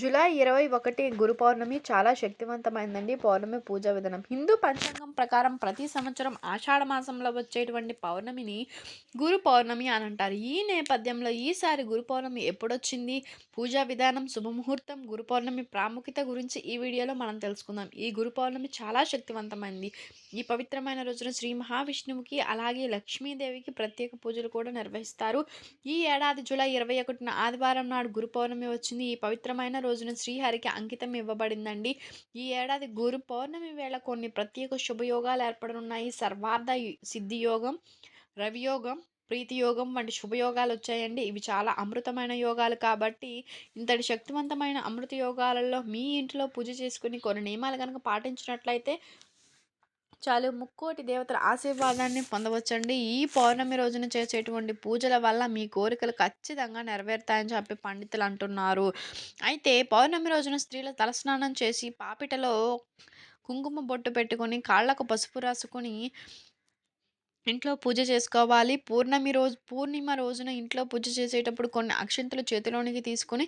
July ఇరవై ఒకటి గురు పౌర్ణమి చాలా శక్తివంతమైందండి. పౌర్ణమి పూజా విధానం. హిందూ పంచాంగం ప్రకారం ప్రతి సంవత్సరం ఆషాఢ మాసంలో వచ్చేటువంటి పౌర్ణమిని గురు పౌర్ణమి అని అంటారు. ఈ నేపథ్యంలో ఈసారి గురు పౌర్ణమి ఎప్పుడొచ్చింది? పూజా విధానం శుభముహూర్తం గురు పౌర్ణమి ప్రాముఖ్యత గురించి ఈ వీడియోలో మనం తెలుసుకుందాం. ఈ గురు పౌర్ణమి చాలా శక్తివంతమైంది. ఈ పవిత్రమైన రోజున శ్రీ మహావిష్ణువుకి అలాగే లక్ష్మీదేవికి ప్రత్యేక పూజలు కూడా నిర్వహిస్తారు. ఈ ఏడాది జూలై ఇరవై ఒకటిన ఆదివారం నాడు గురు పౌర్ణమి వచ్చింది. ఈ పవిత్రమైన రోజున శ్రీహరికి అంకితం ఇవ్వబడిందండి. ఈ ఏడాది గురు పౌర్ణమి వేళ కొన్ని ప్రత్యేక శుభయోగాలు ఏర్పడనున్నాయి. సర్వార్థ సిద్ధి యోగం రవియోగం ప్రీతి యోగం వంటి శుభయోగాలు వచ్చాయండి. ఇవి చాలా అమృతమైన యోగాలు కాబట్టి ఇంతటి శక్తివంతమైన అమృత యోగాలలో మీ ఇంట్లో పూజ చేసుకుని కొన్ని నియమాలు కనుక పాటించినట్లయితే చాలు ముక్కోటి దేవతల ఆశీర్వాదాన్ని పొందవచ్చండి. ఈ పౌర్ణమి రోజున చేసేటువంటి పూజల వల్ల మీ కోరికలు ఖచ్చితంగా నెరవేరుతాయని చెప్పి పండితులు అంటున్నారు. అయితే పౌర్ణమి రోజున స్త్రీలు తలస్నానం చేసి పాపిటలో కుంకుమ బొట్టు పెట్టుకొని కాళ్ళకు పసుపు రాసుకొని ఇంట్లో పూజ చేసుకోవాలి. పూర్ణమి రోజు పూర్ణిమ రోజున ఇంట్లో పూజ చేసేటప్పుడు కొన్ని అక్షంతలు చేతిలోనికి తీసుకొని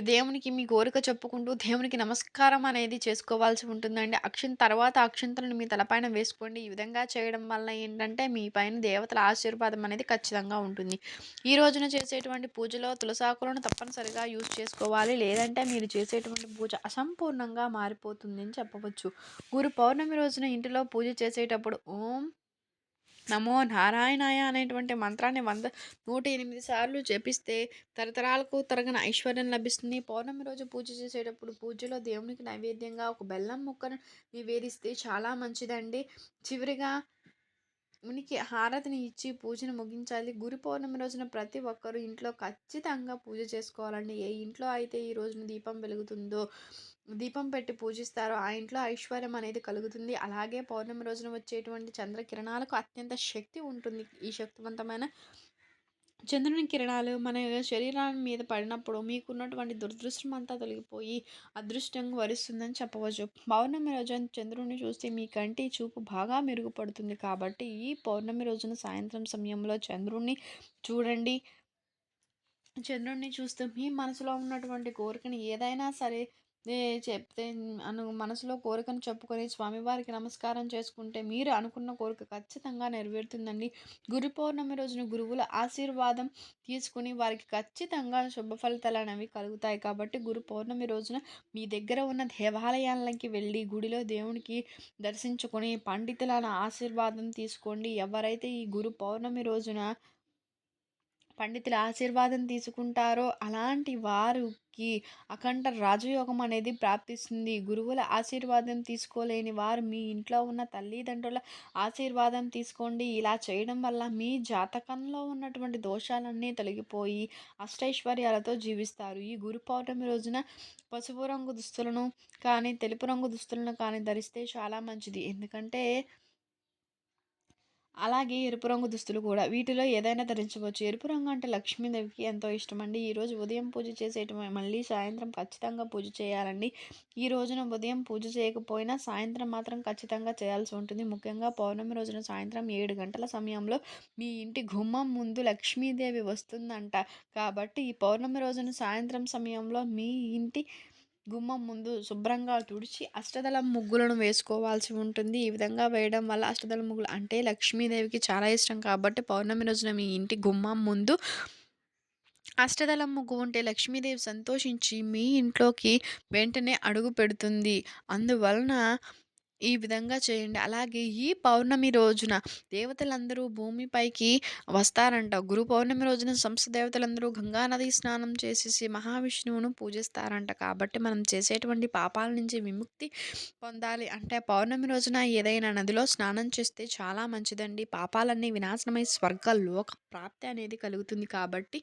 దేవునికి మీ కోరిక చెప్పుకుంటూ దేవునికి నమస్కారం అనేది చేసుకోవాల్సి ఉంటుందండి. అక్షింత తర్వాత అక్షింతలను మీ తలపైన వేసుకోండి. ఈ విధంగా చేయడం వల్ల ఏంటంటే మీ పైన దేవతల ఆశీర్వాదం అనేది ఖచ్చితంగా ఉంటుంది. ఈ రోజున చేసేటువంటి పూజలో తులసాకులను తప్పనిసరిగా యూజ్ చేసుకోవాలి. లేదంటే మీరు చేసేటువంటి పూజ అసంపూర్ణంగా మారిపోతుంది అని చెప్పవచ్చు. గురు పౌర్ణమి రోజున ఇంటిలో పూజ చేసేటప్పుడు ఓం నమో నారాయణాయ అనేటువంటి మంత్రాన్ని వంద నూట ఎనిమిది సార్లు జపిస్తే తరతరాలకు తరగని ఐశ్వర్యం లభిస్తుంది. పౌర్ణమి రోజు పూజ చేసేటప్పుడు పూజలో దేవునికి నైవేద్యంగా ఒక బెల్లం ముక్కను నివేదిస్తే చాలా మంచిదండి. చివరిగా ఉనికి హారతిని ఇచ్చి పూజను ముగించాలి. గురు పౌర్ణమి రోజున ప్రతి ఒక్కరూ ఇంట్లో ఖచ్చితంగా పూజ చేసుకోవాలండి. ఏ ఇంట్లో అయితే ఈ రోజున దీపం వెలుగుతుందో దీపం పెట్టి పూజిస్తారో ఆ ఇంట్లో ఐశ్వర్యం అనేది కలుగుతుంది. అలాగే పౌర్ణమి రోజున వచ్చేటువంటి చంద్రకిరణాలకు అత్యంత శక్తి ఉంటుంది. ఈ శక్తివంతమైన చంద్రుని కిరణాలు మన శరీరాల మీద పడినప్పుడు మీకున్నటువంటి దురదృష్టం అంతా తొలగిపోయి అదృష్టంగా వరిస్తుందని చెప్పవచ్చు. పౌర్ణమి రోజున చంద్రుని చూస్తే మీ కంటి చూపు బాగా మెరుగుపడుతుంది కాబట్టి ఈ పౌర్ణమి రోజున సాయంత్రం సమయంలో చంద్రుడిని చూడండి. చంద్రుణ్ణి చూస్తే మీ మనసులో ఉన్నటువంటి కోరికని ఏదైనా సరే చెప్తే అను మనసులో కోరికను చెప్పుకొని స్వామివారికి నమస్కారం చేసుకుంటే మీరు అనుకున్న కోరిక ఖచ్చితంగా నెరవేరుతుందండి. గురు పౌర్ణమి రోజున గురువుల ఆశీర్వాదం తీసుకుని వారికి ఖచ్చితంగా శుభ ఫలితాలు అనేవి కలుగుతాయి. కాబట్టి గురు పౌర్ణమి రోజున మీ దగ్గర ఉన్న దేవాలయాలకి వెళ్ళి గుడిలో దేవునికి దర్శించుకొని పండితుల ఆశీర్వాదం తీసుకోండి. ఎవరైతే ఈ గురు పౌర్ణమి రోజున పండితుల ఆశీర్వాదం తీసుకుంటారో అలాంటి వారికి అఖండ రాజయోగం అనేది ప్రాప్తిస్తుంది. గురువుల ఆశీర్వాదం తీసుకోలేని వారు మీ ఇంట్లో ఉన్న తల్లిదండ్రుల ఆశీర్వాదం తీసుకోండి. ఇలా చేయడం వల్ల మీ జాతకంలో ఉన్నటువంటి దోషాలన్నీ తొలగిపోయి అష్టైశ్వర్యాలతో జీవిస్తారు. ఈ గురు పౌర్ణమి రోజున పసుపు రంగు దుస్తులను కానీ తెలుపు రంగు దుస్తులను కానీ ధరిస్తే చాలా మంచిది. ఎందుకంటే అలాగే ఎరుపు రంగు దుస్తులు కూడా. వీటిలో ఏదైనా ధరించవచ్చు. ఎరుపు రంగు అంటే లక్ష్మీదేవికి ఎంతో ఇష్టం అండి. ఈరోజు ఉదయం పూజ చేసేట మళ్ళీ సాయంత్రం ఖచ్చితంగా పూజ చేయాలండి. ఈ రోజున ఉదయం పూజ చేయకపోయినా సాయంత్రం మాత్రం ఖచ్చితంగా చేయాల్సి ఉంటుంది. ముఖ్యంగా పౌర్ణమి రోజున సాయంత్రం ఏడు గంటల సమయంలో మీ ఇంటి గుమ్మం ముందు లక్ష్మీదేవి వస్తుందంట. కాబట్టి ఈ పౌర్ణమి రోజున సాయంత్రం సమయంలో మీ ఇంటి గుమ్మం ముందు శుభ్రంగా తుడిచి అష్టదళం ముగ్గులను వేసుకోవాల్సి ఉంటుంది. ఈ విధంగా వేయడం వల్ల అష్టదళం ముగ్గులు అంటే లక్ష్మీదేవికి చాలా ఇష్టం. కాబట్టి పౌర్ణమి రోజున మీ ఇంటి గుమ్మం ముందు అష్టదళం ముగ్గు ఉంటే లక్ష్మీదేవి సంతోషించి మీ ఇంట్లోకి వెంటనే అడుగు పెడుతుంది. అందువలన ఈ విధంగా చేయండి. అలాగే ఈ పౌర్ణమి రోజున దేవతలందరూ భూమిపైకి వస్తారంట. గురు పౌర్ణమి రోజున సంస్థ దేవతలందరూ గంగా నది స్నానం చేసేసి మహావిష్ణువును పూజిస్తారంట. కాబట్టి మనం చేసేటువంటి పాపాల నుంచి విముక్తి పొందాలి. అంటే పౌర్ణమి రోజున ఏదైనా నదిలో స్నానం చేస్తే చాలా మంచిదండి. పాపాలన్నీ వినాశనమై స్వర్గ లోక ప్రాప్తి అనేది కలుగుతుంది. కాబట్టి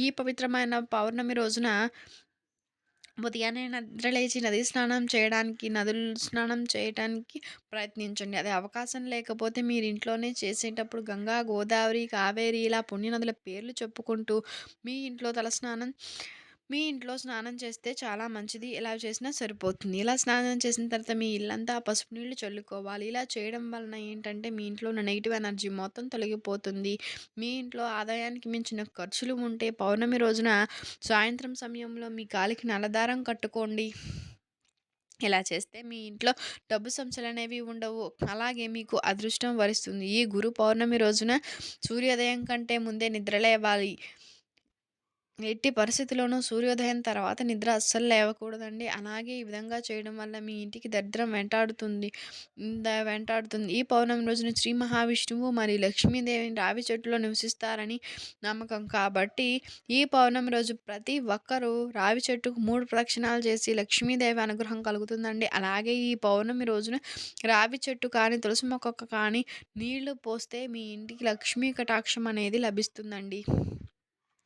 ఈ పవిత్రమైన పౌర్ణమి రోజున ఉదయాన్నే నిద్రలేచి నది స్నానం చేయడానికి నదులు స్నానం చేయటానికి ప్రయత్నించండి. అదే అవకాశం లేకపోతే మీరు ఇంట్లోనే చేసేటప్పుడు గంగా గోదావరి కావేరి ఇలా పుణ్యనదుల పేర్లు చెప్పుకుంటూ మీ ఇంట్లో తలస్నానం మీ ఇంట్లో స్నానం చేస్తే చాలా మంచిది. ఇలా చేసినా సరిపోతుంది. ఇలా స్నానం చేసిన తర్వాత మీ ఇల్లంతా పసుపు నీళ్ళు చల్లుకోవాలి. ఇలా చేయడం వలన ఏంటంటే మీ ఇంట్లో ఉన్న నెగిటివ్ ఎనర్జీ మొత్తం తొలగిపోతుంది. మీ ఇంట్లో ఆదాయానికి మించిన ఖర్చులు ఉంటే పౌర్ణమి రోజున సాయంత్రం సమయంలో మీ కాలికి నల్లదారం కట్టుకోండి. ఇలా చేస్తే మీ ఇంట్లో డబ్బు సంచలు అనేవి ఉండవు. అలాగే మీకు అదృష్టం వరిస్తుంది. ఈ గురు పౌర్ణమి రోజున సూర్యోదయం కంటే ముందే నిద్ర లేవాలి. ఎట్టి పరిస్థితిలోనూ సూర్యోదయం తర్వాత నిద్ర అస్సలు లేవకూడదండి. అలాగే ఈ విధంగా చేయడం వల్ల మీ ఇంటికి దరిద్రం వెంటాడుతుంది. వెంటాడుతుంది. ఈ పౌర్ణమి రోజున శ్రీ మహావిష్ణువు మరియు లక్ష్మీదేవిని రావి చెట్టులో నివసిస్తారని నమ్మకం. కాబట్టి ఈ పౌర్ణమి రోజు ప్రతి ఒక్కరూ రావి చెట్టుకు మూడు ప్రదక్షిణాలు చేసి లక్ష్మీదేవి అనుగ్రహం కలుగుతుందండి. అలాగే ఈ పౌర్ణమి రోజున రావి చెట్టు కానీ, తులసి మొక్కకు కానీ నీళ్ళు పోస్తే మీ ఇంటికి లక్ష్మీ కటాక్షం అనేది లభిస్తుందండి.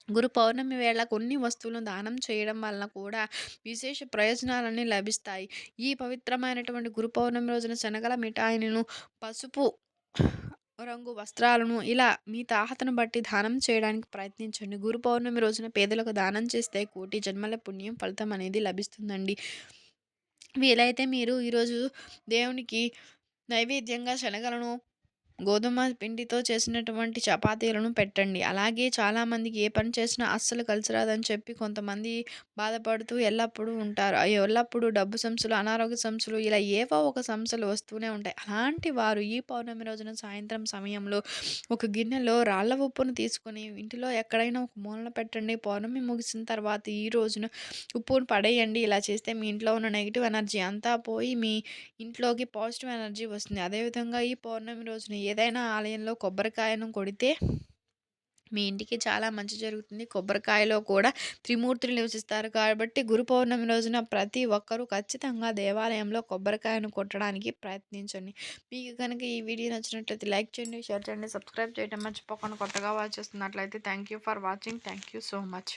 గురు పౌర్ణమి వేళ కొన్ని వస్తువులను దానం చేయడం వలన కూడా విశేష ప్రయోజనాలన్నీ లభిస్తాయి. ఈ పవిత్రమైనటువంటి గురు పౌర్ణమి రోజున శనగల మిఠాయిలను, పసుపు రంగు వస్త్రాలను ఇలా మీ తాహతను బట్టి దానం చేయడానికి ప్రయత్నించండి. గురు పౌర్ణమి రోజున పేదలకు దానం చేస్తే కోటి జన్మల పుణ్యం ఫలితం అనేది లభిస్తుందండి. వీలైతే మీరు ఈరోజు దేవునికి నైవేద్యంగా శనగలను గోధుమ పిండితో చేసినటువంటి చపాతీలను పెట్టండి. అలాగే చాలామందికి ఏ పని చేసినా అస్సలు కలిసి రాదని చెప్పి కొంతమంది బాధపడుతూ ఎల్లప్పుడూ ఉంటారు. ఎల్లప్పుడూ డబ్బు సమస్యలు, అనారోగ్య సమస్యలు ఇలా ఏవో ఒక సమస్యలు వస్తూనే ఉంటాయి. అలాంటి వారు ఈ పౌర్ణమి రోజున సాయంత్రం సమయంలో ఒక గిన్నెలో రాళ్ళ ఉప్పును తీసుకొని ఇంటిలో ఎక్కడైనా ఒక మూలన పెట్టండి. పౌర్ణమి ముగిసిన తర్వాత ఈ రోజున ఉప్పును పడేయండి. ఇలా చేస్తే మీ ఇంట్లో ఉన్న నెగిటివ్ ఎనర్జీ అంతా పోయి మీ ఇంట్లోకి పాజిటివ్ ఎనర్జీ వస్తుంది. అదేవిధంగా ఈ పౌర్ణమి రోజున ఏదైనా ఆలయంలో కొబ్బరికాయను కొడితే మీ ఇంటికి చాలా మంచి జరుగుతుంది. కొబ్బరికాయలో కూడా త్రిమూర్తులు నివసిస్తారు కాబట్టి గురు పౌర్ణమి రోజున ప్రతి ఒక్కరూ ఖచ్చితంగా దేవాలయంలో కొబ్బరికాయను కొట్టడానికి ప్రయత్నించండి. మీకు కనుక ఈ వీడియో నచ్చినట్లయితే లైక్ చేయండి, షేర్ చేయండి, సబ్స్క్రైబ్ చేయడం మర్చిపోకుండా కొత్తగా వాచ్ చేస్తున్నట్లయితే thank you for watching. Thank you so much.